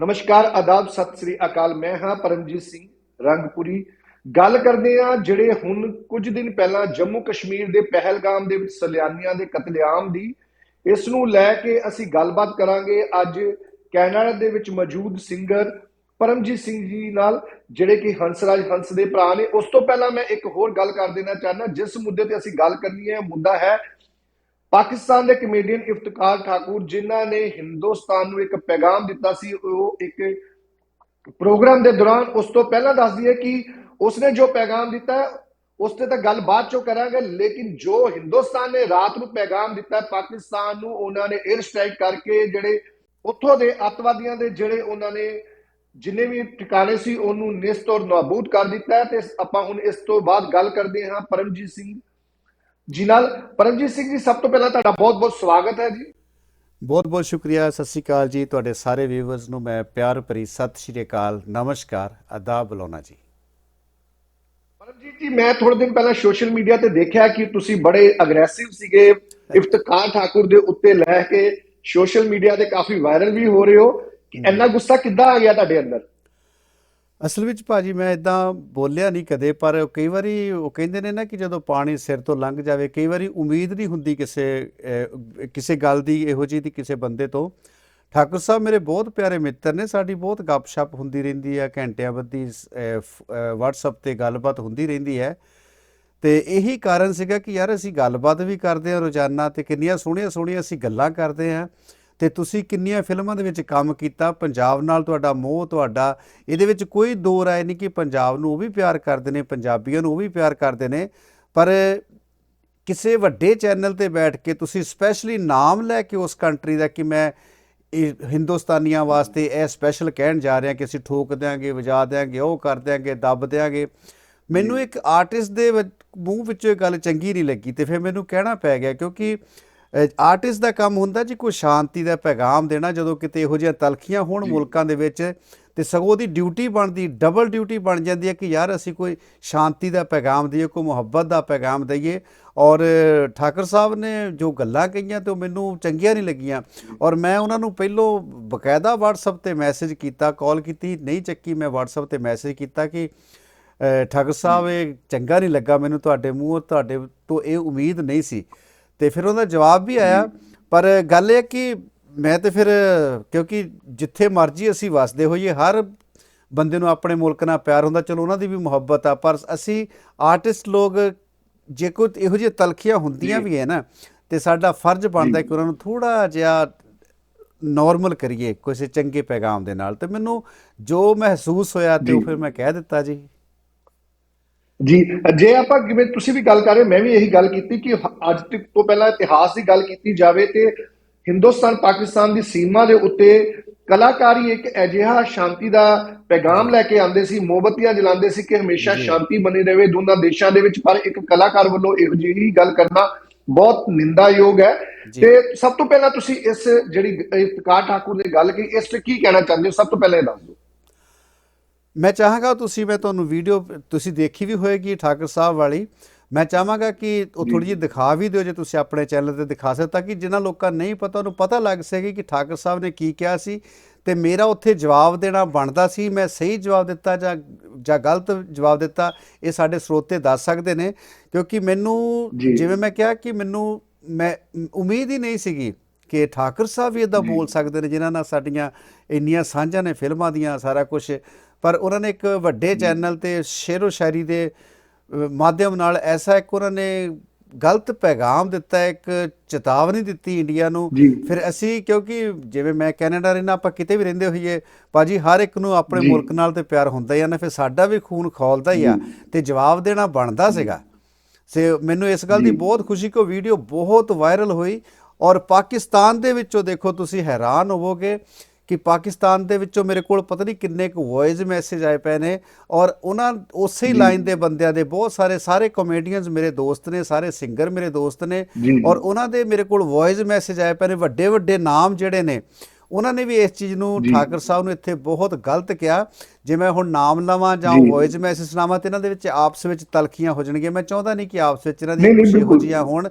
ਨਮਸਕਾਰ, ਆਦਾਬ, ਸਤਿ ਸ੍ਰੀ ਅਕਾਲ। ਮੈਂ ਹਾਂ ਪਰਮਜੀਤ ਸਿੰਘ ਰੰਗਪੁਰੀ। ਗੱਲ ਕਰਦੇ ਹਾਂ ਜਿਹੜੇ ਹੁਣ ਕੁਝ ਦਿਨ ਪਹਿਲਾਂ ਜੰਮੂ ਕਸ਼ਮੀਰ ਦੇ ਪਹਿਲਗਾਮ ਦੇ ਵਿੱਚ ਸਲਿਆਨੀਆਂ ਦੇ ਕਤਲੇਆਮ ਦੀ। ਇਸ ਨੂੰ ਲੈ ਕੇ ਅਸੀਂ ਗੱਲਬਾਤ ਕਰਾਂਗੇ। ਅੱਜ ਕੈਨੇਡਾ ਦੇ ਵਿੱਚ ਮੌਜੂਦ ਸਿੰਗਰ ਪਰਮਜੀਤ ਸਿੰਘ ਜੀ ਨਾਲ, ਜਿਹੜੇ ਕਿ ਹੰਸਰਾਜ ਹੰਸ ਦੇ ਭਰਾ ਨੇ। ਉਸ ਤੋਂ ਪਹਿਲਾਂ ਮੈਂ ਇੱਕ ਹੋਰ ਗੱਲ ਕਰ ਦੇਣਾ ਚਾਹੁੰਦਾ। ਜਿਸ ਮੁੱਦੇ ਤੇ ਅਸੀਂ ਗੱਲ ਕਰਨੀ ਹੈ, ਮੁੱਦਾ ਹੈ ਪਾਕਿਸਤਾਨ ਦੇ ਕਮੇਡੀਅਨ ਇਫਤਕਾਰ ਠਾਕੁਰ, ਜਿਨ੍ਹਾਂ ਨੇ ਹਿੰਦੁਸਤਾਨ ਨੂੰ ਇੱਕ ਪੈਗਾਮ ਦਿੱਤਾ ਸੀ, ਉਹ ਇੱਕ ਪ੍ਰੋਗਰਾਮ ਦੇ ਦੌਰਾਨ ਉਸ ਤੋਂ ਪਹਿਲਾਂ ਦੱਸਦੀ ਹੈ ਕਿ ਉਸਨੇ ਜੋ ਪੈਗਾਮ ਦਿੱਤਾ, ਉਸ ਤੇ ਤਾਂ ਗੱਲ ਬਾਅਦ ਚੋਂ ਕਰਾਂਗੇ, ਲੇਕਿਨ ਜੋ ਹਿੰਦੁਸਤਾਨ ਨੇ ਰਾਤ ਨੂੰ ਪੈਗਾਮ ਦਿੱਤਾ, ਪਾਕਿਸਤਾਨ ਨੂੰ ਉਹਨਾਂ ਨੇ 에ਅਰ ਸਟ੍ਰਾਈਕ ਕਰਕੇ ਜਿਹੜੇ ਉੱਥੋਂ ਦੇ ਅੱਤਵਾਦੀਆਂ ਦੇ ਜਿਹੜੇ ਉਹਨਾਂ ਨੇ ਜਿੰਨੇ ਵੀ ਟਿਕਾਣੇ ਸੀ, ਉਹਨੂੰ ਨਿਸਤ ਔਰ ਨਾਬੂਦ ਕਰ ਦਿੱਤਾ ਹੈ ਤੇ ਆਪਾਂ ਹੁਣ ਇਸ ਤੋਂ ਬਾਅਦ ਗੱਲ ਕਰਦੇ ਹਾਂ ਪਰਮਜੀਤ ਸਿੰਘ ਜੀ ਨਾਲ ਪਰਮਜੀਤ ਸਿੰਘ ਜੀ ਸਭ ਤੋਂ ਪਹਿਲਾਂ ਤੁਹਾਡਾ ਬਹੁਤ-ਬਹੁਤ ਸਵਾਗਤ ਹੈ ਜੀ। ਬਹੁਤ ਬਹੁਤ ਸ਼ੁਕਰੀਆ ਸਤਿ ਸ਼੍ਰੀ ਅਕਾਲ ਜੀ। ਤੁਹਾਡੇ ਸਾਰੇ ਵੀਵਰਸ ਨੂੰ ਮੈਂ ਪਿਆਰ ਭਰੀ ਸਤਿ ਸ਼੍ਰੀ ਅਕਾਲ ਨਮਸਕਾਰ ਆਦਾਬ ਬੁਲਾਉਣਾ ਜੀ। ਪਰਮਜੀਤ ਜੀ ਮੈਂ ਥੋੜੇ ਦਿਨ ਪਹਿਲਾਂ ਸੋਸ਼ਲ ਮੀਡੀਆ ਤੇ ਦੇਖਿਆ ਕਿ ਤੁਸੀਂ ਬੜੇ ਅਗਰੈਸਿਵ ਸੀਗੇ। ਇਫਤਕਾਰ ਠਾਕੁਰ ਦੇ ਉੱਤੇ ਲੈ ਕੇ ਸੋਸ਼ਲ ਮੀਡੀਆ ਤੇ ਕਾਫੀ ਵਾਇਰਲ ਵੀ ਹੋ ਰਹੇ ਹੋ। ਕਿ ਇੰਨਾ ਗੁੱਸਾ ਕਿੱਦਾਂ ਆ ਗਿਆ ਤੁਹਾਡੇ ਅੰਦਰ? ਅਸਲ ਵਿੱਚ ਭਾਜੀ ਮੈਂ ਇਦਾਂ ਬੋਲਿਆ ਨਹੀਂ ਕਦੇ ਪਰ ਕਈ ਵਾਰੀ ਉਹ ਕਹਿੰਦੇ ਨੇ ਨਾ ਕਿ ਜਦੋਂ ਪਾਣੀ ਸਿਰ ਤੋਂ ਲੰਘ ਜਾਵੇ ਕਈ ਵਾਰੀ ਉਮੀਦ ਨਹੀਂ ਹੁੰਦੀ ਕਿਸੇ ਅਹ, ਕਿਸੇ ਗੱਲ ਦੀ ਇਹੋ ਜਿਹੀ ਦੀ ਕਿਸੇ ਬੰਦੇ ਤੋਂ। ਠਾਕੁਰ ਸਾਹਿਬ ਮੇਰੇ ਬਹੁਤ ਪਿਆਰੇ ਮਿੱਤਰ ਨੇ ਸਾਡੀ ਬਹੁਤ ਗੱਪਸ਼ਪ ਹੁੰਦੀ ਰਹਿੰਦੀ ਹੈ ਘੰਟਿਆਂ ਬੱਧੀ WhatsApp ਤੇ ਗੱਲਬਾਤ ਹੁੰਦੀ ਰਹਿੰਦੀ ਹੈ। ਤੇ ਇਹੀ ਕਾਰਨ ਸੀਗਾ ਕਿ ਯਾਰ ਅਸੀਂ ਗੱਲਬਾਤ ਵੀ ਕਰਦੇ ਹਾਂ ਰੋਜ਼ਾਨਾ ਤੇ ਕਿੰਨੀਆਂ ਸੋਹਣੀਆਂ ਸੋਹਣੀਆਂ ਅਸੀਂ ਗੱਲਾਂ ਕਰਦੇ ਹਾਂ। ਤੇ ਤੁਸੀਂ ਕਿੰਨੀਆਂ ਫਿਲਮਾਂ ਦੇ ਵਿੱਚ ਕੰਮ ਕੀਤਾ? ਪੰਜਾਬ ਨਾਲ ਤੁਹਾਡਾ ਮੋਹ ਤੁਹਾਡਾ ਇਹਦੇ ਵਿੱਚ ਕੋਈ ਦੋ ਰਾਏ ਨਹੀਂ ਕਿ ਪੰਜਾਬ ਨੂੰ ਉਹ ਵੀ ਪਿਆਰ ਕਰਦੇ ਨੇ ਪੰਜਾਬੀਆਂ ਨੂੰ ਉਹ ਵੀ ਪਿਆਰ ਕਰਦੇ ਨੇ ਪਰ ਕਿਸੇ ਵੱਡੇ ਚੈਨਲ ਤੇ ਬੈਠ ਕੇ ਤੁਸੀਂ ਸਪੈਸ਼ਲੀ ਨਾਮ ਲੈ ਕੇ ਉਸ ਕੰਟਰੀ ਦਾ ਕਿ ਮੈਂ ਇਹ ਹਿੰਦੁਸਤਾਨੀਆਂ ਵਾਸਤੇ ਇਹ ਸਪੈਸ਼ਲ ਕਹਿਣ ਜਾ ਰਿਹਾ ਕਿ ਅਸੀਂ ਠੋਕ ਦਿਆਂਗੇ ਵਜਾ ਦਿਆਂਗੇ ਉਹ ਕਰ ਦਿਆਂਗੇ ਦੱਬ ਦਿਆਂਗੇ। ਮੈਨੂੰ ਇੱਕ ਆਰਟਿਸਟ ਦੇ ਮੂੰਹ ਵਿੱਚੋਂ ਇਹ ਗੱਲ ਚੰਗੀ ਨਹੀਂ ਲੱਗੀ ਤੇ ਫਿਰ ਮੈਨੂੰ ਕਹਿਣਾ ਪੈ ਗਿਆ ਕਿਉਂਕਿ ਆਰਟਿਸਟ ਦਾ ਕੰਮ ਹੁੰਦਾ ਜੀ ਕੋਈ ਸ਼ਾਂਤੀ ਦਾ ਪੈਗਾਮ ਦੇਣਾ ਜਦੋਂ ਕਿਤੇ ਇਹੋ ਜਿਹੀਆਂ ਤਲਖੀਆਂ ਹੋਣ ਮੁਲਕਾਂ ਦੇ ਵਿੱਚ ਤੇ ਸਗੋਂ ਦੀ ਡਿਊਟੀ ਬਣਦੀ ਡਬਲ ਡਿਊਟੀ ਬਣ ਜਾਂਦੀ ਹੈ ਕਿ ਯਾਰ ਅਸੀਂ ਕੋਈ ਸ਼ਾਂਤੀ ਦਾ ਪੈਗਾਮ ਦਈਏ ਕੋਈ ਮੁਹੱਬਤ ਦਾ ਪੈਗਾਮ ਦਈਏ। ਔਰ ਠਾਕਰ ਸਾਹਿਬ ਨੇ ਜੋ ਗੱਲਾਂ ਕਹੀਆਂ ਤੇ ਉਹ ਮੈਨੂੰ ਚੰਗੀਆਂ ਨਹੀਂ ਲੱਗੀਆਂ। ਔਰ ਮੈਂ ਉਹਨਾਂ ਨੂੰ ਪਹਿਲੋਂ ਬਕਾਇਦਾ WhatsApp ਤੇ ਮੈਸੇਜ ਕੀਤਾ ਕਾਲ ਕੀਤੀ ਨਹੀਂ ਚੱਕੀ ਮੈਂ WhatsApp ਤੇ ਮੈਸੇਜ ਕੀਤਾ ਕਿ ਠਾਕਰ ਸਾਹਿਬ ਇਹ ਚੰਗਾ ਨਹੀਂ ਲੱਗਾ ਮੈਨੂੰ ਤੁਹਾਡੇ ਮੂੰਹੋਂ ਤੁਹਾਡੇ ਤੋਂ ਇਹ ਉਮੀਦ ਨਹੀਂ ਸੀ। ਤੇ ਫਿਰ ਉਹਦਾ ਜਵਾਬ ਵੀ ਆਇਆ। ਪਰ ਗੱਲ ਇਹ ਕਿ ਮੈਂ ਤੇ ਫਿਰ ਕਿਉਂਕਿ ਜਿੱਥੇ ਮਰਜ਼ੀ ਅਸੀਂ ਵਸਦੇ ਹੋਈਏ ਹਰ ਬੰਦੇ ਨੂੰ ਆਪਣੇ ਮੁਲਕ ਨਾਲ ਪਿਆਰ ਹੁੰਦਾ ਚਲੋ ਉਹਨਾਂ ਦੀ ਵੀ ਮੁਹੱਬਤ ਆ ਪਰ ਅਸੀਂ ਆਰਟਿਸਟ ਲੋਕ ਜੇ ਕੋਈ ਇਹੋ ਜਿਹੀ ਤਲਖੀਆਂ ਹੁੰਦੀਆਂ ਵੀ ਹੈ ਨਾ ਤੇ ਸਾਡਾ ਫਰਜ਼ ਬਣਦਾ ਕਿ ਉਹਨਾਂ ਨੂੰ ਥੋੜਾ ਜਿਹਾ ਨਾਰਮਲ ਕਰੀਏ ਕਿਸੇ ਚੰਗੇ ਪੈਗਾਮ ਦੇ ਨਾਲ। ਤੇ ਮੈਨੂੰ ਜੋ ਮਹਿਸੂਸ ਹੋਇਆ ਤੇ ਉਹ ਫਿਰ ਮੈਂ ਕਹਿ ਦਿੱਤਾ ਜੀ। ਜੀ ਜੇ ਆਪਾਂ ਜਿਵੇਂ ਤੁਸੀਂ ਵੀ ਗੱਲ ਕਰ ਰਹੇ ਮੈਂ ਵੀ ਇਹੀ ਗੱਲ ਕੀਤੀ ਕਿ ਅੱਜ ਤੱਕ ਤੋਂ ਪਹਿਲਾਂ ਇਤਿਹਾਸ ਦੀ ਗੱਲ ਕੀਤੀ ਜਾਵੇ ਤੇ ਹਿੰਦੁਸਤਾਨ ਪਾਕਿਸਤਾਨ ਦੀ ਸੀਮਾ ਦੇ ਉੱਤੇ ਕਲਾਕਾਰੀ ਇੱਕ ਅਜਿਹਾ ਸ਼ਾਂਤੀ ਦਾ ਪੈਗਾਮ ਲੈ ਕੇ ਆਉਂਦੇ ਸੀ ਮੋਮਬੱਤੀਆਂ ਜਲਾਉਂਦੇ ਸੀ ਕਿ ਹਮੇਸ਼ਾ। ਸ਼ਾਂਤੀ ਬਣੀ ਰਹੇ ਦੋਨਾਂ ਦੇਸ਼ਾਂ ਦੇ ਵਿੱਚ ਪਰ ਇੱਕ ਕਲਾਕਾਰ ਵੱਲੋਂ ਇਹੋ ਜਿਹੀ ਗੱਲ ਕਰਨਾ ਬਹੁਤ ਨਿੰਦਾਯੋਗ ਹੈ। ਤੇ ਸਭ ਤੋਂ ਪਹਿਲਾਂ ਤੁਸੀਂ ਇਸ ਜਿਹੜੀ ਇਫਤਕਾਰ ਠਾਕੁਰ ਨੇ ਗੱਲ ਕੀਤੀ ਇਸ ਤੇ ਕੀ ਕਹਿਣਾ ਚਾਹੁੰਦੇ ਹੋ ਸਭ ਤੋਂ ਪਹਿਲਾਂ ਇਹ ਦੱਸ ਦਿਓ ਮੈਂ ਚਾਹਾਂਗਾ ਤੁਸੀਂ ਮੈਂ ਤੁਹਾਨੂੰ ਵੀਡੀਓ ਤੁਸੀਂ ਦੇਖੀ ਵੀ ਹੋਏਗੀ ਠਾਕਰ ਸਾਹਿਬ ਵਾਲੀ। ਮੈਂ ਚਾਹਾਂਗਾ ਕਿ ਉਹ ਥੋੜੀ ਜਿਹੀ ਦਿਖਾ ਵੀ ਦਿਓ ਜੇ ਤੁਸੀਂ ਆਪਣੇ ਚੈਨਲ ਤੇ ਦਿਖਾ ਸਕਦੇ ਤਾਂ ਕਿ ਜਿਨ੍ਹਾਂ ਲੋਕਾਂ ਨਹੀਂ ਪਤਾ ਉਹਨੂੰ ਪਤਾ ਲੱਗ ਸਕੇ ਕਿ ਠਾਕਰ ਸਾਹਿਬ ਨੇ ਕੀ ਕਿਹਾ ਸੀ ਤੇ ਮੇਰਾ ਉੱਥੇ ਜਵਾਬ ਦੇਣਾ ਬਣਦਾ ਸੀ। ਮੈਂ ਸਹੀ ਜਵਾਬ ਦਿੱਤਾ ਜਾਂ ਜਾਂ ਗਲਤ ਜਵਾਬ ਦਿੱਤਾ ਇਹ ਸਾਡੇ ਸਰੋਤੇ ਦੱਸ ਸਕਦੇ ਨੇ। ਕਿਉਂਕਿ ਮੈਨੂੰ। ਜਿਵੇਂ ਮੈਂ ਕਿਹਾ ਕਿ ਮੈਨੂੰ ਮੈਂ ਉਮੀਦ ਹੀ ਨਹੀਂ ਸੀਗੀ ਕਿ ਠਾਕਰ ਸਾਹਿਬ ਵੀ ਇਦਾਂ ਬੋਲ ਸਕਦੇ ਨੇ ਜਿਨ੍ਹਾਂ ਨਾਲ ਸਾਡੀਆਂ ਇੰਨੀਆਂ ਸਾਂਝਾਂ ਨੇ ਫਿਲਮਾਂ ਦੀਆਂ ਸਾਰਾ ਕੁਝ ਪਰ ਉਹਨਾਂ ਨੇ ਇੱਕ ਵੱਡੇ ਚੈਨਲ ਤੇ ਸ਼ੇਰੋ ਸ਼ਾਇਰੀ ਦੇ ਮਾਧਿਅਮ ਨਾਲ ਐਸਾ ਇੱਕ ਉਹਨਾਂ ਨੇ ਗਲਤ ਪੈਗਾਮ ਦਿੱਤਾ ਇੱਕ ਚੇਤਾਵਨੀ ਦਿੱਤੀ ਇੰਡੀਆ ਨੂੰ। ਫਿਰ ਅਸੀਂ ਕਿਉਂਕਿ ਜਿਵੇਂ ਮੈਂ ਕੈਨੇਡਾ ਰਹਿਣਾ ਆਪਾਂ ਕਿਤੇ ਵੀ ਰਹਿੰਦੇ ਹੋਈਏ ਬਾਜੀ ਹਰ ਇੱਕ ਨੂੰ ਆਪਣੇ। ਮੁਲਕ ਨਾਲ ਤੇ ਪਿਆਰ ਹੁੰਦਾ ਹੀ ਆ ਨਾ ਫਿਰ ਸਾਡਾ ਵੀ ਖੂਨ ਖੌਲਦਾ ਹੀ ਆ ਤੇ ਜਵਾਬ ਦੇਣਾ ਬਣਦਾ ਸੀਗਾ ਸੇ ਮੈਨੂੰ ਇਸ ਗੱਲ ਦੀ। ਬਹੁਤ ਖੁਸ਼ੀ ਕਿ ਉਹ ਵੀਡੀਓ ਬਹੁਤ ਵਾਇਰਲ ਹੋਈ ਔਰ ਪਾਕਿਸਤਾਨ ਦੇ ਵਿੱਚੋਂ ਦੇਖੋ ਤੁਸੀਂ ਹੈਰਾਨ ਹੋਵੋਗੇ ਕਿ ਪਾਕਿਸਤਾਨ ਦੇ ਵਿੱਚੋਂ ਮੇਰੇ ਕੋਲ ਪਤਾ ਨਹੀਂ ਕਿੰਨੇ ਕੁ ਵੌਇਸ ਮੈਸੇਜ ਆਏ ਪਏ ਨੇ ਔਰ ਉਹਨਾਂ ਉਸੇ ਹੀ ਲਾਈਨ ਦੇ ਬੰਦਿਆਂ ਦੇ ਬਹੁਤ ਸਾਰੇ ਸਾਰੇ ਕਾਮੇਡੀਅਨਸ ਮੇਰੇ ਦੋਸਤ ਨੇ ਸਾਰੇ ਸਿੰਗਰ ਮੇਰੇ ਦੋਸਤ ਨੇ। ਔਰ ਉਹਨਾਂ ਦੇ ਮੇਰੇ ਕੋਲ ਵੌਇਸ ਮੈਸੇਜ ਆਏ ਪਏ ਨੇ ਵੱਡੇ ਵੱਡੇ ਨਾਮ ਜਿਹੜੇ ਨੇ ਉਹਨਾਂ ਨੇ ਵੀ ਇਸ ਚੀਜ਼ ਨੂੰ। ਠਾਕਰ ਸਾਹਿਬ ਨੂੰ ਇੱਥੇ ਬਹੁਤ ਗਲਤ ਕਿਹਾ ਜੇ ਮੈਂ ਹੁਣ ਨਾਮ ਲਵਾਂ ਜਾਂ। ਵੌਇਸ ਮੈਸੇਜ ਸੁਣਾਵਾਂ ਤੇ ਇਹਨਾਂ ਦੇ ਵਿੱਚ ਆਪਸ ਵਿੱਚ ਤਲਖੀਆਂ ਹੋ ਜਾਣਗੀਆਂ ਮੈਂ ਚਾਹੁੰਦਾ ਨਹੀਂ ਕਿ ਆਪਸ ਵਿੱਚ ਇਹਨਾਂ ਦੀਆਂ ਇਹੋ ਬਿਲਕੁਲ। ਜਿਹੀਆਂ ਹੋਣ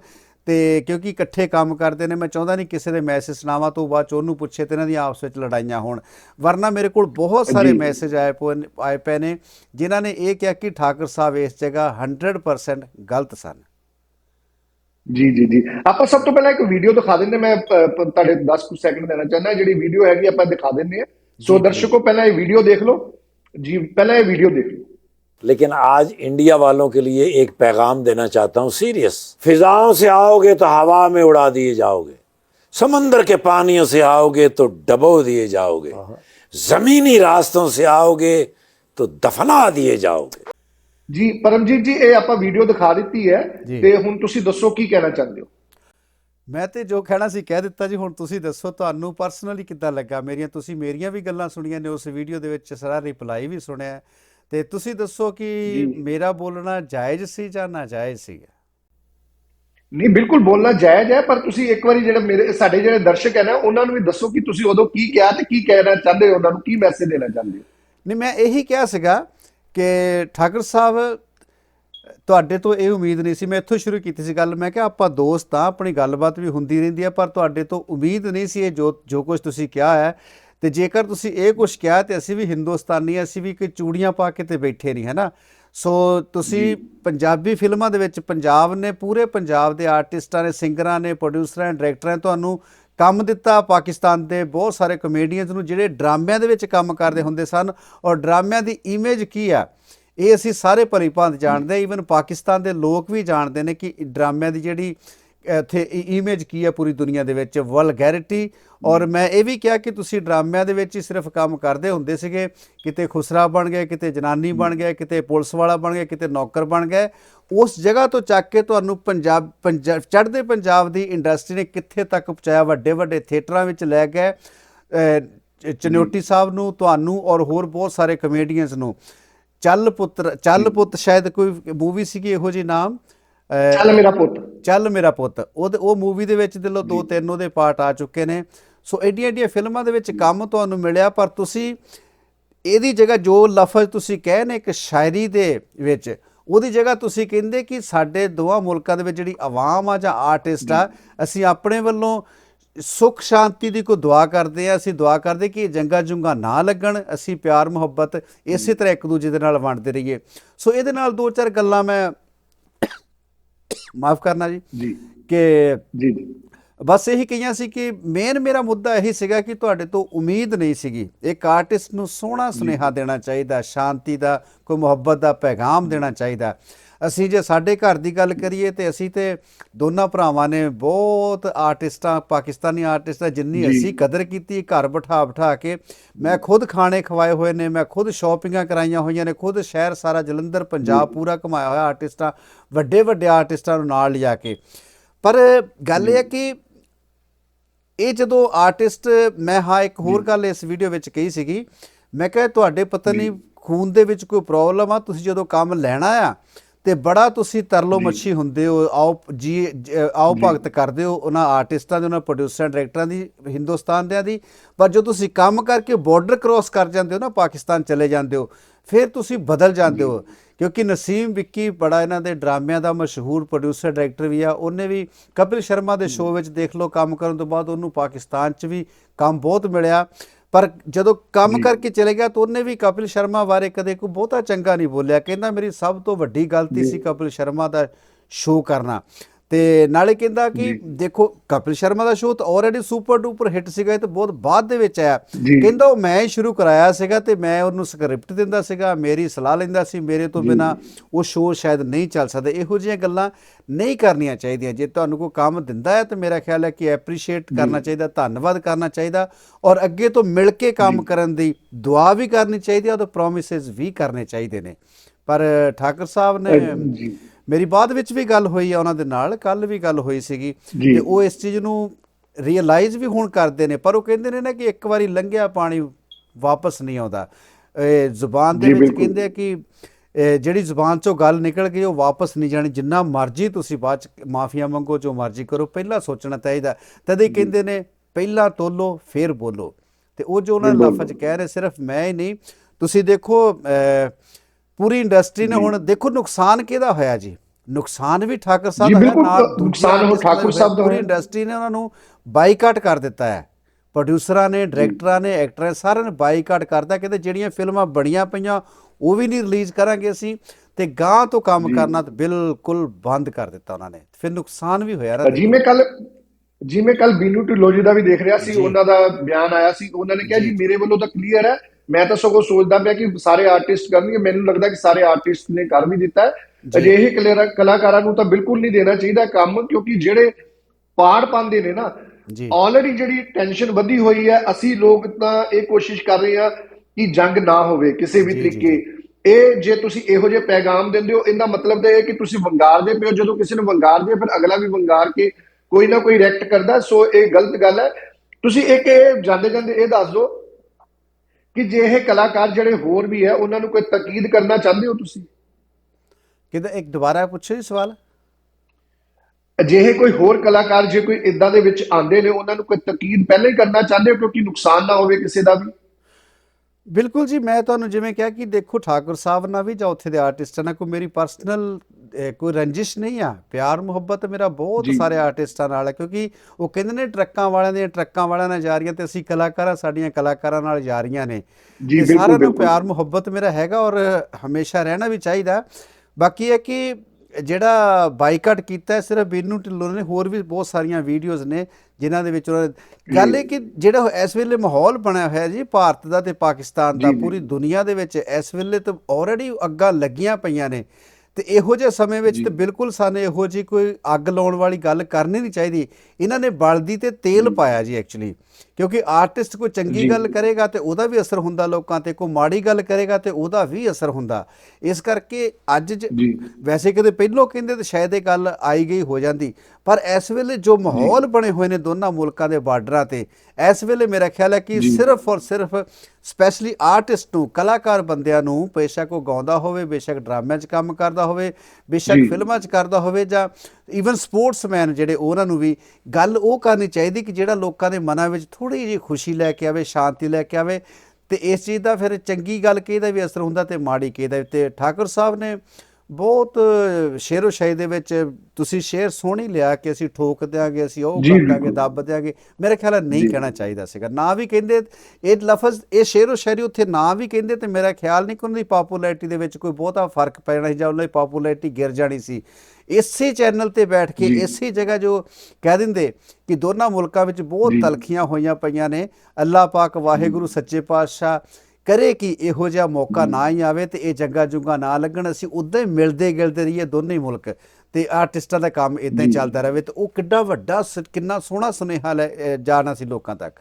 ਤੇ ਕਿਉਂਕਿ ਇਕੱਠੇ ਕੰਮ ਕਰਦੇ ਨੇ ਮੈਂ ਚਾਹੁੰਦਾ ਨਹੀਂ ਕਿਸੇ ਦੇ ਮੈਸੇਜ ਸੁਣਾਵਾਂ ਤੋਂ ਬਾਅਦ ਚ ਉਹਨੂੰ ਪੁੱਛੇ ਤੇ ਇਹਨਾਂ ਦੀ ਆਪਸ ਵਿੱਚ ਲੜਾਈਆਂ ਹੋਣ। ਵਰਨਾ ਮੇਰੇ ਕੋਲ ਬਹੁਤ ਸਾਰੇ। ਮੈਸੇਜ ਆਏ ਆਏ ਪਏ ਨੇ ਜਿਨ੍ਹਾਂ ਨੇ ਇਹ ਕਿਹਾ ਕਿ ਠਾਕਰ ਸਾਹਿਬ ਇਸ ਜਗ੍ਹਾ 100% ਗਲਤ ਸਨ। ਜੀ ਜੀ ਜੀ। ਆਪਾਂ ਸਭ ਤੋਂ ਪਹਿਲਾਂ ਇੱਕ ਵੀਡੀਓ ਦਿਖਾ ਦਿੰਦੇ ਮੈਂ ਤੁਹਾਡੇ 10 ਕੁ ਸੈਕਿੰਡ ਦੇਣਾ ਚਾਹੁੰਦਾ। ਜਿਹੜੀ ਵੀਡੀਓ ਹੈਗੀ ਆਪਾਂ ਦਿਖਾ ਦਿੰਦੇ ਹਾਂ। ਸੋ ਦਰਸ਼ਕੋ ਪਹਿਲਾਂ ਇਹ ਵੀਡੀਓ ਦੇਖ ਲਓ। ਜੀ ਪਹਿਲਾਂ ਇਹ ਵੀਡੀਓ ਦੇਖ ਲਓ। लेकिन आज इंडिया वालों के लिए एक पैगाम देना चाहता हूं सीरियस फिजाओं से आओगे तो हवा में उड़ा दिए जाओगे समंदर के पानियों से आओगे तो डबो दिए जाओगे जमीनी रास्तों से आओगे तो दफना दिए जाओगे ਜੀ ਪਰਮਜੀਤ ਜੀ ਇਹ ਆਪਾਂ ਵੀਡੀਓ ਦਿਖਾ ਦਿੱਤੀ ਹੈ ਜੀ। ਤੇ ਹੁਣ ਤੁਸੀਂ ਦੱਸੋ ਕੀ ਕਹਿਣਾ ਚਾਹੁੰਦੇ ਹੋ ਮੈਂ ਤੇ ਜੋ ਕਹਿਣਾ ਸੀ ਕਹਿ ਦਿੱਤਾ ਜੀ ਹੁਣ ਤੁਸੀਂ ਦੱਸੋ ਤੁਹਾਨੂੰ ਪਰਸਨਲੀ ਕਿੱਦਾਂ ਲੱਗਾ ਮੇਰੀਆਂ ਤੁਸੀਂ ਮੇਰੀਆਂ ਵੀ ਗੱਲਾਂ ਸੁਣੀਆਂ ਨੇ ਉਸ ਵੀਡੀਓ ਦੇ ਵਿੱਚ ਸਾਰਾ ਰਿਪਲਾਈ ਵੀ ਸੁਣਿਆ ਹੈ। ਤੇ ਤੁਸੀਂ ਦੱਸੋ ਕਿ। ਮੇਰਾ ਬੋਲਣਾ ਜਾਇਜ਼ ਸੀ ਜਾਂ ਨਾਜਾਇਜ਼ ਸੀ? ਨਹੀਂ ਬਿਲਕੁਲ ਬੋਲਣਾ ਜਾਇਜ਼ ਹੈ ਪਰ ਤੁਸੀਂ ਇੱਕ ਵਾਰੀ ਜਿਹੜੇ ਮੇਰੇ ਸਾਡੇ ਜਿਹੜੇ ਦਰਸ਼ਕ ਹੈ ਨਾ ਉਹਨਾਂ ਨੂੰ ਵੀ ਦੱਸੋ ਕਿ ਤੁਸੀਂ ਉਦੋਂ ਕੀ ਕਿਹਾ ਤੇ ਕੀ ਕਹਿਣਾ ਚਾਹੁੰਦੇ ਹੋ ਉਹਨਾਂ ਨੂੰ ਕੀ ਮੈਸੇਜ ਦੇਣਾ ਚਾਹੁੰਦੇ ਹੋ? ਨਹੀਂ ਮੈਂ ਇਹੀ ਕਿਹਾ ਸੀਗਾ ਕਿ ਠਾਕਰ ਸਾਹਿਬ ਤੁਹਾਡੇ ਤੋਂ ਇਹ ਉਮੀਦ ਨਹੀਂ ਸੀ ਮੈਂ ਇੱਥੋਂ ਸ਼ੁਰੂ ਕੀਤੀ ਸੀ ਗੱਲ ਮੈਂ ਕਿਹਾ ਆਪਾਂ ਦੋਸਤ ਆ ਆਪਣੀ ਗੱਲਬਾਤ ਵੀ ਹੁੰਦੀ ਰਹਿੰਦੀ ਹੈ ਪਰ ਤੁਹਾਡੇ ਤੋਂ ਉਮੀਦ ਨਹੀਂ ਸੀ ਇਹ ਜੋ ਜੋ ਕੁਝ ਤੁਸੀਂ ਕਿਹਾ ਹੈ। ਤੇ ਜੇਕਰ ਤੁਸੀਂ ਇਹ ਕੁਝ ਕਿਹਾ ਤੇ ਅਸੀਂ ਵੀ ਹਿੰਦੁਸਤਾਨੀ ਅਸੀਂ ਵੀ ਕੋਈ ਚੂੜੀਆਂ ਪਾ ਕੇ ਤੇ ਬੈਠੇ ਨਹੀਂ ਹੈ ਨਾ ਸੋ ਤੁਸੀਂ ਪੰਜਾਬੀ ਫਿਲਮਾਂ ਦੇ ਵਿੱਚ ਪੰਜਾਬ ਨੇ ਪੂਰੇ ਪੰਜਾਬ ਦੇ ਆਰਟਿਸਟਾਂ ਨੇ ਸਿੰਗਰਾਂ ਨੇ ਪ੍ਰੋਡਿਊਸਰਾਂ ਨੇ ਡਾਇਰੈਕਟਰਾਂ ਨੇ ਤੁਹਾਨੂੰ ਕੰਮ ਦਿੱਤਾ। ਪਾਕਿਸਤਾਨ ਦੇ ਬਹੁਤ ਸਾਰੇ ਕਮੇਡੀਅਨਸ ਨੂੰ ਜਿਹੜੇ ਡਰਾਮਿਆਂ ਦੇ ਵਿੱਚ ਕੰਮ ਕਰਦੇ ਹੁੰਦੇ ਸਨ ਔਰ ਡਰਾਮਿਆਂ ਦੀ ਇਮੇਜ ਕੀ ਆ? ਇਹ ਅਸੀਂ ਸਾਰੇ ਭਲੀ ਭਾਂਤ ਜਾਣਦੇ ਹਾਂ ਈਵਨ ਪਾਕਿਸਤਾਨ ਦੇ ਲੋਕ ਵੀ ਜਾਣਦੇ ਨੇ ਕਿ ਡਰਾਮਿਆਂ ਦੀ ਜਿਹੜੀ ਇੱਥੇ ਇਮੇਜ ਕੀ ਹੈ ਪੂਰੀ ਦੁਨੀਆ ਦੇ ਵਿੱਚ? ਵਲਗੈਰਿਟੀ ਔਰ ਮੈਂ ਇਹ ਵੀ ਕਿਹਾ ਕਿ ਤੁਸੀਂ ਡਰਾਮਿਆਂ ਦੇ ਵਿੱਚ ਹੀ ਸਿਰਫ ਕੰਮ ਕਰਦੇ ਹੁੰਦੇ ਸੀਗੇ। ਕਿਤੇ ਖੁਸਰਾ ਬਣ ਗਏ, ਕਿਤੇ ਜਨਾਨੀ ਬਣ ਗਏ, ਕਿਤੇ ਪੁਲਿਸ ਵਾਲਾ ਬਣ ਗਏ ਕਿਤੇ ਨੌਕਰ ਬਣ ਗਏ। ਉਸ ਜਗ੍ਹਾ ਤੋਂ ਚੱਕ ਕੇ ਤੁਹਾਨੂੰ ਪੰਜਾਬ ਪੰਜਾਬ ਚੜ੍ਹਦੇ ਪੰਜਾਬ ਦੀ ਇੰਡਸਟਰੀ ਨੇ ਕਿੱਥੇ ਤੱਕ ਪਹੁੰਚਾਇਆ? ਵੱਡੇ ਵੱਡੇ ਥੀਏਟਰਾਂ ਵਿੱਚ ਲੈ ਕੇ ਚਨਿਓਟੀ ਸਾਹਿਬ ਨੂੰ, ਤੁਹਾਨੂੰ ਔਰ ਹੋਰ ਬਹੁਤ ਸਾਰੇ ਕਮੇਡੀਅਨਸ ਨੂੰ। ਚੱਲ ਪੁੱਤਰ, ਚੱਲ ਪੁੱਤ, ਸ਼ਾਇਦ ਕੋਈ ਮੂਵੀ ਸੀਗੀ ਇਹੋ ਜੀ ਨਾਮ? ਚੱਲ ਮੇਰਾ ਪੁੱਤ। ਚੱਲ ਮੇਰਾ ਪੁੱਤ। ਉਹ ਉਹ ਮੂਵੀ ਦੇ ਵਿੱਚ ਦਿਲੋਂ ਦੋ ਤਿੰਨ ਉਹਦੇ ਪਾਰਟ ਆ ਚੁੱਕੇ ਨੇ। ਸੋ ਐਡੀਆਂ ਐਡੀਆਂ ਫਿਲਮਾਂ ਦੇ ਵਿੱਚ ਕੰਮ ਤੁਹਾਨੂੰ ਮਿਲਿਆ ਪਰ ਤੁਸੀਂ ਇਹਦੀ ਜਗ੍ਹਾ ਜੋ ਲਫ਼ਜ਼ ਤੁਸੀਂ ਕਹੇ ਨੇ ਇੱਕ ਸ਼ਾਇਰੀ ਦੇ ਵਿੱਚ ਉਹਦੀ ਜਗ੍ਹਾ ਤੁਸੀਂ ਕਹਿੰਦੇ ਕਿ ਸਾਡੇ ਦੋਵਾਂ ਮੁਲਕਾਂ ਦੇ ਵਿੱਚ ਜਿਹੜੀ ਆਵਾਮ ਆ ਜਾਂ ਆਰਟਿਸਟ ਆ ਅਸੀਂ ਆਪਣੇ ਵੱਲੋਂ ਸੁਖ ਸ਼ਾਂਤੀ ਦੀ ਕੋ ਦੁਆ ਕਰਦੇ ਆ ਅਸੀਂ ਦੁਆ ਕਰਦੇ ਕਿ ਜੰਗਾਂ ਜੁੰਗਾਂ ਨਾ ਲੱਗਣ ਅਸੀਂ ਪਿਆਰ ਮੁਹੱਬਤ ਇਸੇ ਤਰ੍ਹਾਂ ਇੱਕ ਦੂਜੇ ਦੇ ਨਾਲ ਵੰਡਦੇ ਰਹੀਏ। ਸੋ ਇਹਦੇ ਨਾਲ ਦੋ ਚਾਰ ਗੱਲਾਂ ਮੈਂ ਮਾਫ ਕਰਨਾ ਜੀ। ਜੀ। ਕਿ ਜੀ ਜੀ। ਬਸ ਇਹੀ ਕਹੀਆਂ ਸੀ ਕਿ ਮੇਨ ਮੇਰਾ ਮੁੱਦਾ ਇਹੀ ਸੀਗਾ ਕਿ ਤੁਹਾਡੇ ਤੋਂ ਉਮੀਦ ਨਹੀਂ ਸੀਗੀ। ਇੱਕ ਆਰਟਿਸਟ ਨੂੰ ਸੋਹਣਾ ਸੁਨੇਹਾ ਦੇਣਾ ਚਾਹੀਦਾ ਸ਼ਾਂਤੀ ਦਾ ਕੋਈ ਮੁਹੱਬਤ ਦਾ ਪੈਗਾਮ ਦੇਣਾ ਚਾਹੀਦਾ। ਅਸੀਂ ਜੇ ਸਾਡੇ ਘਰ ਦੀ ਗੱਲ ਕਰੀਏ ਤੇ ਅਸੀਂ ਤੇ ਦੋਨਾਂ ਭਰਾਵਾਂ ਨੇ ਬਹੁਤ ਆਰਟਿਸਟਾਂ ਪਾਕਿਸਤਾਨੀ ਆਰਟਿਸਟਾਂ ਜਿੰਨੀ। ਅਸੀਂ ਕਦਰ ਕੀਤੀ ਘਰ ਬਿਠਾ ਬਿਠਾ ਕੇ। ਮੈਂ ਖੁਦ ਖਾਣੇ ਖਵਾਏ ਹੋਏ ਨੇ ਮੈਂ ਖੁਦ ਸ਼ਾਪਿੰਗਾਂ ਕਰਾਈਆਂ ਹੋਈਆਂ ਨੇ ਖੁਦ ਸ਼ਹਿਰ ਸਾਰਾ ਜਲੰਧਰ ਪੰਜਾਬ ਪੂਰਾ ਘੁਮਾਇਆ ਹੋਇਆ ਆਰਟਿਸਟਾਂ ਵੱਡੇ ਵੱਡੇ ਆਰਟਿਸਟਾਂ ਨੂੰ ਨਾਲ ਲਿਜਾ ਕੇ। ਪਰ ਗੱਲ ਇਹ ਹੈ ਕਿ ਇਹ ਜਦੋਂ ਆਰਟਿਸਟ ਮੈਂ ਹਾਂ ਇੱਕ ਹੋਰ ਗੱਲ ਇਸ ਵੀਡੀਓ ਵਿੱਚ ਕਹੀ ਸੀਗੀ ਮੈਂ ਕਿਹਾ ਤੁਹਾਡੇ ਪਤਾ ਨਹੀਂ ਖੂਨ ਦੇ ਵਿੱਚ ਕੋਈ ਪ੍ਰੋਬਲਮ ਆ ਤੁਸੀਂ ਜਦੋਂ ਕੰਮ ਲੈਣਾ ਆ ਤੇ ਬੜਾ ਤੁਸੀਂ ਤਰਲੋ ਮੱਛੀ ਹੁੰਦੇ ਹੋ ਆਓ ਜੀ ਜ- ਆਓ ਭਗਤ ਕਰਦੇ ਹੋ ਉਹਨਾਂ ਆਰਟਿਸਟਾਂ ਦੇ ਉਹਨਾਂ ਪ੍ਰੋਡਿਊਸਰਾਂ ਡਾਇਰੈਕਟਰਾਂ ਦੀ ਹਿੰਦੁਸਤਾਨ ਦਿਆਂ ਦੀ। ਪਰ ਜਦੋਂ ਤੁਸੀਂ ਕੰਮ ਕਰਕੇ ਬਾਰਡਰ ਕ੍ਰਾਸ ਕਰ ਜਾਂਦੇ ਹੋ ਨਾ ਪਾਕਿਸਤਾਨ ਚਲੇ ਜਾਂਦੇ ਹੋ ਫਿਰ ਤੁਸੀਂ ਬਦਲ ਜਾਂਦੇ ਹੋ। ਕਿਉਂਕਿ ਨਸੀਮ ਵਿੱਕੀ ਬੜਾ ਇਹਨਾਂ ਦੇ ਡਰਾਮਿਆਂ ਦਾ ਮਸ਼ਹੂਰ ਪ੍ਰੋਡਿਊਸਰ ਡਾਇਰੈਕਟਰ ਵੀ ਆ। ਉਹਨੇ ਵੀ ਕਪਿਲ ਸ਼ਰਮਾ ਦੇ ਸ਼ੋਅ ਵਿੱਚ ਦੇਖ ਲਓ ਕੰਮ ਕਰਨ ਤੋਂ ਬਾਅਦ ਉਹਨੂੰ ਪਾਕਿਸਤਾਨ 'ਚ ਵੀ ਕੰਮ ਬਹੁਤ ਮਿਲਿਆ। ਪਰ ਜਦੋਂ ਕੰਮ ਕਰਕੇ ਚਲੇ ਗਿਆ ਤਾਂ ਉਹਨੇ ਵੀ ਕਪਿਲ ਸ਼ਰਮਾ ਬਾਰੇ ਕਦੇ ਕੋਈ ਬਹੁਤਾ ਚੰਗਾ ਨਹੀਂ ਬੋਲਿਆ। ਕਹਿੰਦਾ ਮੇਰੀ ਸਭ ਤੋਂ ਵੱਡੀ ਗਲਤੀ ਸੀ ਕਪਿਲ ਸ਼ਰਮਾ ਦਾ ਸ਼ੋਅ ਕਰਨਾ। ਤੇ ਨਾਲੇ ਕਹਿੰਦਾ ਕਿ ਦੇਖੋ ਕਪਿਲ ਸ਼ਰਮਾ ਦਾ ਸ਼ੋਅ ਤਾਂ ਆਲਰੇਡੀ ਸੁਪਰ ਡੂਪਰ ਹਿੱਟ ਸੀਗਾ ਇਹ ਤਾਂ ਬਹੁਤ ਬਾਅਦ ਦੇ ਵਿੱਚ ਆਇਆ। ਕਹਿੰਦਾ ਉਹ ਮੈਂ ਹੀ ਸ਼ੁਰੂ ਕਰਾਇਆ ਸੀਗਾ ਤੇ ਮੈਂ ਉਹਨੂੰ ਸਕ੍ਰਿਪਟ ਦਿੰਦਾ ਸੀਗਾ ਮੇਰੀ ਸਲਾਹ ਲੈਂਦਾ ਸੀ ਮੇਰੇ ਤੋਂ ਬਿਨਾ ਉਹ ਸ਼ੋਅ ਸ਼ਾਇਦ ਨਹੀਂ ਚੱਲ ਸਕਦਾ। ਇਹੋ ਜਿਹੀਆਂ ਗੱਲਾਂ ਨਹੀਂ ਕਰਨੀਆਂ ਚਾਹੀਦੀਆਂ। ਜੇ ਤੁਹਾਨੂੰ ਕੋਈ ਕੰਮ ਦਿੰਦਾ ਹੈ ਤਾਂ ਮੇਰਾ ਖਿਆਲ ਹੈ ਕਿ ਐਪਰੀਸ਼ੀਏਟ ਕਰਨਾ ਚਾਹੀਦਾ ਧੰਨਵਾਦ ਕਰਨਾ ਚਾਹੀਦਾ ਔਰ ਅੱਗੇ ਤੋਂ ਮਿਲ ਕੇ ਕੰਮ ਕਰਨ ਦੀ ਦੁਆ ਵੀ ਕਰਨੀ ਚਾਹੀਦੀ ਹੈ ਔਰ ਪ੍ਰੋਮਿਸਸ ਵੀ ਕਰਨੇ ਚਾਹੀਦੇ ਨੇ। ਪਰ ਠਾਕਰ ਸਾਹਿਬ ਨੇ ਜੀ। ਮੇਰੀ ਬਾਅਦ ਵਿੱਚ ਵੀ ਗੱਲ ਹੋਈ ਆ ਉਹਨਾਂ ਦੇ ਨਾਲ ਕੱਲ ਵੀ ਗੱਲ ਹੋਈ ਸੀਗੀ। ਤੇ ਉਹ ਇਸ ਚੀਜ਼ ਨੂੰ ਰੀਅਲਾਈਜ਼ ਵੀ ਹੁਣ ਕਰਦੇ ਨੇ ਪਰ ਉਹ ਕਹਿੰਦੇ ਨੇ ਨਾ ਕਿ ਇੱਕ ਵਾਰੀ ਲੰਘਿਆ ਪਾਣੀ ਵਾਪਸ ਨਹੀਂ ਆਉਂਦਾ। ਇਹ ਜ਼ੁਬਾਨ ਦੇ ਵਿੱਚ। ਕਹਿੰਦੇ ਆ ਕਿ ਜਿਹੜੀ ਜ਼ੁਬਾਨ ਚੋਂ ਗੱਲ ਨਿਕਲ ਗਈ ਉਹ ਵਾਪਸ ਨਹੀਂ ਜਾਣੀ। ਜਿੰਨਾ ਮਰਜ਼ੀ ਤੁਸੀਂ ਬਾਅਦ ਚ ਮਾਫੀਆ ਮੰਗੋ ਜੋ ਮਰਜ਼ੀ ਕਰੋ ਪਹਿਲਾਂ ਸੋਚਣਾ ਚਾਹੀਦਾ। ਤਦੇ ਕਹਿੰਦੇ ਨੇ ਪਹਿਲਾਂ ਤੋਲੋ ਫਿਰ ਬੋਲੋ। ਤੇ ਉਹ ਜੋ ਉਹਨਾਂ। ਲਫ਼ਜ਼ ਕਹਿ ਰਹੇ ਸਿਰਫ ਮੈਂ ਹੀ ਨਹੀਂ। ਤੁਸੀਂ ਦੇਖੋ ਪੂਰੀ ਇੰਡਸਟਰੀ ਨੇ ਹੁਣ ਦੇਖੋ ਨੁਕਸਾਨ ਕਿਹਦਾ ਹੋਇਆ ਜੀ ਨੁਕਸਾਨ ਵੀ ਠਾਕੁਰ ਸਾਹਿਬ ਦਾ ਨਾਲ ਨੁਕਸਾਨ ਉਹ ਠਾਕੁਰ ਸਾਹਿਬ ਦਾ ਪੂਰੀ। ਇੰਡਸਟਰੀ ਨੇ ਉਹਨਾਂ ਨੂੰ ਬਾਈਕਾਟ ਕਰ ਦਿੱਤਾ ਹੈ ਪ੍ਰੋਡਿਊਸਰਾਂ ਨੇ ਡਾਇਰੈਕਟਰਾਂ ਨੇ ਐਕਟਰਾਂ ਸਾਰਿਆਂ ਨੇ ਬਾਈਕਾਟ ਕਰਤਾ ਕਹਿੰਦੇ ਜਿਹੜੀਆਂ ਫਿਲਮਾਂ ਬਣੀਆਂ ਪਈਆਂ ਉਹ ਵੀ ਨਹੀਂ ਰਿਲੀਜ਼ ਕਰਾਂਗੇ ਅਸੀਂ ਤੇ ਗਾਂ ਤੋਂ ਕੰਮ। ਕਰਨਾ ਤਾਂ ਬਿਲਕੁਲ ਬੰਦ ਕਰ ਦਿੱਤਾ ਉਹਨਾਂ ਨੇ ਫਿਰ ਨੁਕਸਾਨ ਵੀ ਹੋਇਆ ਨਾ ਜਿਵੇਂ ਕੱਲ ਜਿਵੇਂ ਕੱਲ ਬੀਨੂ ਢਿੱਲੋਂ ਦਾ ਵੀ ਦੇਖ ਰਿਹਾ ਸੀ। ਉਹਨਾਂ ਦਾ ਬਿਆਨ ਆਇਆ ਸੀ ਉਹਨਾਂ ਨੇ ਕਿਹਾ। ਜੀ ਮੇਰੇ ਵੱਲੋਂ ਤਾਂ ਕਲੀਅਰ ਹੈ ਮੈਂ ਤਾਂ ਸਗੋਂ ਸੋਚਦਾ ਪਿਆ ਕਿ ਸਾਰੇ ਆਰਟਿਸਟ ਕਰਨਗੇ ਮੈਨੂੰ ਲੱਗਦਾ ਕਿ ਸਾਰੇ ਆਰਟਿਸਟ ਨੇ ਕਰ ਵੀ ਦਿੱਤਾ ਹੈ। ਅਜਿਹੇ ਕਲਾਕਾਰਾਂ ਨੂੰ ਤਾਂ ਬਿਲਕੁਲ ਨਹੀਂ ਦੇਣਾ ਚਾਹੀਦਾ ਕੰਮ ਕਿਉਂਕਿ ਜਿਹੜੇ ਪਾੜ ਪਾਉਂਦੇ ਨੇ ਨਾ ਜੀ। ਆਲਰੇਡੀ ਜਿਹੜੀ ਟੈਨਸ਼ਨ ਵਧੀ ਹੋਈ ਹੈ ਅਸੀਂ ਲੋਕ ਤਾਂ ਇਹ ਕੋਸ਼ਿਸ਼ ਕਰ ਰਹੇ ਹਾਂ ਕਿ ਜੰਗ ਨਾ ਹੋਵੇ ਕਿਸੇ ਵੀ ਤਰੀਕੇ। ਇਹ ਜੇ ਤੁਸੀਂ ਇਹੋ ਜਿਹੇ ਪੈਗਾਮ ਦਿੰਦੇ ਹੋ ਇਹਦਾ ਮਤਲਬ ਤਾਂ ਇਹ ਹੈ ਕਿ ਤੁਸੀਂ ਵੰਗਾਰਦੇ ਪਿਓ ਜਦੋਂ ਕਿਸੇ ਨੂੰ ਵੰਗਾਰਦੇ ਫਿਰ ਅਗਲਾ ਵੀ ਵੰਗਾਰ ਕੇ ਕੋਈ ਨਾ ਕੋਈ ਰਿਐਕਟ ਕਰਦਾ। ਸੋ ਇਹ ਗਲਤ ਗੱਲ ਹੈ। ਤੁਸੀਂ ਇੱਕ ਇਹ ਜਾਂਦੇ ਜਾਂਦੇ ਇਹ ਦੱਸ ਦਿਓ ਕਿ ਜੇ ਇਹ ਕਲਾਕਾਰ ਜਿਹੜੇ ਹੋਰ ਵੀ ਹੈ ਉਹਨਾਂ ਨੂੰ ਕੋਈ ਤਕੀਦ ਕਰਨਾ ਚਾਹੁੰਦੇ ਹੋ ਤੁਸੀਂ? ਕਿਤੇ ਇੱਕ ਦੁਬਾਰਾ ਪੁੱਛੋ ਜੀ ਸਵਾਲ। ਅਜਿਹੇ ਕੋਈ ਹੋਰ ਕਲਾਕਾਰ ਜੇ ਕੋਈ ਇਦਾਂ ਦੇ ਵਿੱਚ ਆਉਂਦੇ ਨੇ ਉਹਨਾਂ ਨੂੰ ਕੋਈ ਤਕੀਦ ਪਹਿਲਾਂ ਹੀ ਕਰਨਾ ਚਾਹੁੰਦੇ ਹੋ ਕਿਉਂਕਿ ਨੁਕਸਾਨ ਨਾ ਹੋਵੇ ਕਿਸੇ ਦਾ ਵੀ? ਬਿਲਕੁਲ ਜੀ ਮੈਂ ਤੁਹਾਨੂੰ ਜਿਵੇਂ ਕਿਹਾ ਕਿ ਦੇਖੋ ਠਾਕੁਰ ਸਾਹਿਬ ਨਾਲ ਵੀ ਜਾਂ ਉੱਥੇ ਦੇ ਆਰਟਿਸਟਾਂ ਨਾਲ ਕੋਈ ਮੇਰੀ ਪਰਸਨਲ ਕੋਈ ਰੰਜਿਸ਼ ਨਹੀਂ ਆ। ਪਿਆਰ ਮੁਹੱਬਤ ਮੇਰਾ ਬਹੁਤ। ਸਾਰੇ ਆਰਟਿਸਟਾਂ ਨਾਲ ਹੈ ਕਿਉਂਕਿ ਉਹ ਕਹਿੰਦੇ ਨੇ ਟਰੱਕਾਂ ਵਾਲਿਆਂ ਦੀਆਂ ਟਰੱਕਾਂ ਵਾਲਿਆਂ ਨਾਲ ਜਾ ਰਹੀਆਂ ਤੇ ਅਸੀਂ ਕਲਾਕਾਰਾਂ ਸਾਡੀਆਂ ਕਲਾਕਾਰਾਂ ਨਾਲ ਜਾ ਰਹੀਆਂ ਨੇ। ਜੀ ਤੇ ਸਾਰਿਆਂ ਨੂੰ ਪਿਆਰ ਮੁਹੱਬਤ ਮੇਰਾ ਹੈਗਾ ਔਰ ਹਮੇਸ਼ਾ ਰਹਿਣਾ ਵੀ ਚਾਹੀਦਾ। ਬਾਕੀ ਇਹ ਕਿ ਜਿਹੜਾ ਬਾਈਕਾਟ ਕੀਤਾ ਹੈ ਸਿਰਫ ਬੀਨੂ ਢਿੱਲੋਂ ਨੇ ਹੋਰ ਵੀ ਬਹੁਤ ਸਾਰੀਆਂ ਵੀਡੀਓਜ਼ ਨੇ ਜਿਨ੍ਹਾਂ ਦੇ ਵਿੱਚ ਉਹਨਾਂ ਗੱਲ ਇਹ ਕਿ ਜਿਹੜਾ ਇਸ ਵੇਲੇ ਮਾਹੌਲ ਬਣਿਆ ਹੋਇਆ ਜੀ ਭਾਰਤ ਦਾ ਤੇ ਪਾਕਿਸਤਾਨ ਦਾ। ਪੂਰੀ ਦੁਨੀਆ ਦੇ ਵਿੱਚ ਇਸ ਵੇਲੇ ਤਾਂ ਆਲਰੇਡੀ ਅੱਗਾਂ ਲੱਗੀਆਂ ਪਈਆਂ ਨੇ। ਤੇ ਇਹੋ ਜਿਹੇ ਸਮੇਂ ਵਿੱਚ। ਤੇ ਬਿਲਕੁਲ ਸਾਨੂੰ ਇਹੋ ਜੀ ਕੋਈ ਅੱਗ ਲਾਉਣ ਵਾਲੀ ਗੱਲ ਕਰਨੀ ਨਹੀਂ ਚਾਹੀਦੀ। ਇਹਨਾਂ ਨੇ ਬਲਦੀ ਤੇ ਤੇਲ ਪਾਇਆ ਜੀ ਐਕਚੁਅਲੀ ਕਿਉਂਕਿ ਆਰਟਿਸਟ ਕੋਈ ਚੰਗੀ। ਗੱਲ ਕਰੇਗਾ ਤੇ ਉਹਦਾ ਵੀ ਅਸਰ ਹੁੰਦਾ ਲੋਕਾਂ ਤੇ ਕੋਈ ਮਾੜੀ ਗੱਲ ਕਰੇਗਾ ਤੇ ਉਹਦਾ ਵੀ ਅਸਰ ਹੁੰਦਾ। ਇਸ ਕਰਕੇ ਅੱਜ ਵੈਸੇ ਕਦੇ ਪਹਿਲੋਂ ਕਹਿੰਦੇ ਤਾਂ ਸ਼ਾਇਦ ਇਹ ਗੱਲ ਆਈ ਗਈ ਹੋ ਜਾਂਦੀ। ਪਰ ਇਸ ਵੇਲੇ ਜੋ ਮਾਹੌਲ ਬਣੇ ਹੋਏ ਨੇ ਦੋਨਾਂ ਮੁਲਕਾਂ ਦੇ ਬਾਰਡਰਾਂ ਤੇ ਇਸ ਵੇਲੇ ਮੇਰਾ ਖਿਆਲ ਹੈ ਕਿ। ਸਿਰਫ ਔਰ ਸਿਰਫ ਸਪੈਸ਼ਲੀ ਆਰਟਿਸਟ ਨੂੰ ਕਲਾਕਾਰ ਬੰਦਿਆਂ ਨੂੰ ਬੇਸ਼ੱਕ ਉਹ ਗਾਉਂਦਾ ਹੋਵੇ ਬੇਸ਼ੱਕ ਡਰਾਮਿਆਂ 'ਚ ਕੰਮ ਕਰਦਾ ਹੋਵੇ ਬੇਸ਼ੱਕ। ਫਿਲਮਾਂ 'ਚ ਕਰਦਾ ਹੋਵੇ ਜਾਂ ਈਵਨ ਸਪੋਰਟਸਮੈਨ ਜਿਹੜੇ ਉਹਨਾਂ ਨੂੰ ਵੀ ਗੱਲ ਉਹ ਕਰਨੀ ਚਾਹੀਦੀ ਕਿ ਜਿਹੜਾ ਲੋਕਾਂ ਦੇ ਮਨਾਂ ਵਿੱਚ ਥੋੜੀ ਜਿਹੀ ਖੁਸ਼ੀ ਲੈ ਕੇ ਆਵੇ ਸ਼ਾਂਤੀ ਲੈ ਕੇ ਆਵੇ ਤੇ ਇਸ ਚੀਜ਼ ਦਾ ਫਿਰ ਚੰਗੀ ਗੱਲ ਕਿਹਦਾ ਵੀ ਅਸਰ ਹੁੰਦਾ ਤੇ ਮਾੜੀ ਕਿਹਦਾ। ਤੇ ਠਾਕੁਰ ਸਾਹਿਬ ਨੇ ਬਹੁਤ ਸ਼ੇਰੋ ਸ਼ਾਇਰੀ ਦੇ ਵਿੱਚ ਤੁਸੀਂ ਸ਼ੇਰ ਸੋਹਣੀ ਲਿਆ ਕਿ ਅਸੀਂ ਠੋਕ ਦਿਆਂਗੇ ਅਸੀਂ ਉਹ ਕਰ ਦਾਂਗੇ। ਦੱਬ ਦਿਆਂਗੇ ਮੇਰੇ ਖਿਆਲ ਨਾਲ ਨਹੀਂ। ਕਹਿਣਾ ਚਾਹੀਦਾ ਸੀਗਾ ਨਾ ਵੀ ਕਹਿੰਦੇ ਇਹ ਲਫ਼ਜ਼ ਇਹ ਸ਼ੇਰੋ ਸ਼ਾਇਰੀ ਉੱਥੇ ਨਾ ਵੀ ਕਹਿੰਦੇ ਤੇ ਮੇਰਾ ਖਿਆਲ ਨਹੀਂ ਕਿ ਉਹਨਾਂ ਦੀ ਪਪੂਲੈਰਿਟੀ ਦੇ ਵਿੱਚ ਕੋਈ ਬਹੁਤਾ ਫ਼ਰਕ ਪੈ ਜਾਣਾ ਸੀ ਜਾਂ ਉਹਨਾਂ ਦੀ ਪਪੂਲੈਰਿਟੀ ਗਿਰ ਜਾਣੀ ਸੀ ਇਸੇ ਚੈਨਲ ਤੇ ਬੈਠ ਕੇ। ਇਸੇ ਜਗ੍ਹਾ ਜੋ ਕਹਿ ਦਿੰਦੇ ਕਿ ਦੋਨਾਂ ਮੁਲਕਾਂ ਵਿੱਚ ਬਹੁਤ। ਤਲਖੀਆਂ ਹੋਈਆਂ ਪਈਆਂ ਨੇ ਅੱਲਾਹ ਪਾਕ ਵਾਹਿਗੁਰੂ ਸੱਚੇ ਪਾਤਸ਼ਾਹ ਕਰੇ ਕਿ ਇਹੋ ਜਿਹਾ ਮੌਕਾ ਨਾ ਹੀ ਆਵੇ ਤੇ ਇਹ ਜੰਗਾ ਜੁਗਾ ਨਾ ਲੱਗਣ ਅਸੀਂ ਉਦਾਂ ਹੀ ਮਿਲਦੇ ਗਿਲਦੇ ਰਹੀਏ ਦੋਨੇ ਹੀ ਮੁਲਕ ਤੇ ਆਰਟਿਸਟਾਂ ਦਾ ਕੰਮ ਇਦਾਂ ਹੀ। ਚੱਲਦਾ ਰਹੇ ਤੇ ਉਹ ਕਿੱਡਾ ਵੱਡਾ ਕਿੰਨਾ ਸੋਹਣਾ ਸੁਨੇਹਾ ਲੈ ਜਾਣਾ ਸੀ ਲੋਕਾਂ ਤੱਕ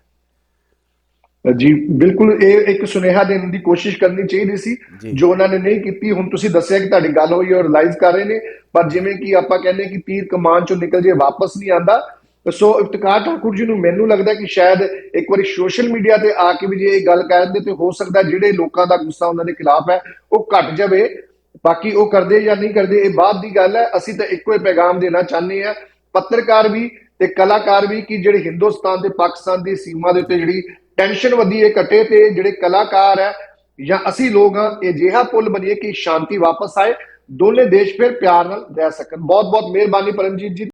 ਜੀ ਬਿਲਕੁਲ ਇਹ ਇੱਕ ਸੁਨੇਹਾ ਦੇਣ ਦੀ ਕੋਸ਼ਿਸ਼ ਕਰਨੀ ਚਾਹੀਦੀ ਸੀ ਜੀ। ਉਹਨਾਂ ਨੇ ਨਹੀਂ ਕੀਤੀ ਹੁਣ ਤੁਸੀਂ ਦੱਸਿਆ ਕਿ ਤੁਹਾਡੀ ਗੱਲ ਹੋਈ ਔਰ ਰਿਅਲਾਈਜ਼ ਕਰ ਰਹੇ ਨੇ ਪਰ ਜਿਵੇਂ ਕਿ ਆਪਾਂ ਕਹਿੰਦੇ ਕਿ ਤੀਰ ਕਮਾਨ ਚੋਂ ਨਿਕਲ ਜੇ ਵਾਪਸ ਨਹੀਂ ਆਂਦਾ ਸੋ ਇਫਤਕਾਰ ਠਾਕੁਰ ਜੀ ਨੂੰ ਮੈਨੂੰ ਲੱਗਦਾ ਕਿ ਸ਼ਾਇਦ ਇੱਕ ਵਾਰੀ ਸੋਸ਼ਲ ਮੀਡੀਆ ਤੇ ਆ ਕੇ ਵੀ ਜੇ ਇਹ ਗੱਲ ਕਹਿ ਦਿੰਦੇ ਤੇ ਹੋ ਸਕਦਾ ਜਿਹੜੇ ਲੋਕਾਂ ਦਾ ਗੁੱਸਾ ਉਹਨਾਂ ਦੇ ਖਿਲਾਫ ਹੈ, ਉਹ ਘਟ ਜਾਵੇ। ਬਾਕੀ ਉਹ ਕਰਦੇ ਜਾਂ ਨਹੀਂ ਕਰਦੇ, ਇਹ ਬਾਅਦ ਦੀ ਗੱਲ ਹੈ। ਅਸੀਂ ਤਾਂ ਇੱਕੋ ਹੀ ਪੈਗਾਮ ਦੇਣਾ ਚਾਹੁੰਦੇ ਆ ਪੱਤਰਕਾਰ ਵੀ ਤੇ ਕਲਾਕਾਰ ਵੀ ਕਿ ਜਿਹੜੇ ਹਿੰਦੁਸਤਾਨ ਤੇ ਪਾਕਿਸਤਾਨ ਦੀ ਸੀਮਾ ਦੇ ਉੱਤੇ ਜਿਹੜੀ ਟੈਨਸ਼ਨ ਵਧੀ ਹੈ ਘਟੇ ਤੇ, ਜਿਹੜੇ ਕਲਾਕਾਰ ਹੈ ਜਾਂ ਅਸੀਂ ਲੋਕ ਹਾਂ, ਇਹ ਜਿਹਾ ਪੁੱਲ ਬਣੀਏ ਕਿ ਸ਼ਾਂਤੀ ਵਾਪਸ ਆਏ। ਦੋਨੇ ਦੇਸ਼ ਫਿਰ ਪਿਆਰ ਨਾਲ ਰਹਿ ਸਕਣ। ਬਹੁਤ ਬਹੁਤ ਮਿਹਰਬਾਨੀ ਪਰਮਜੀਤ ਜੀ।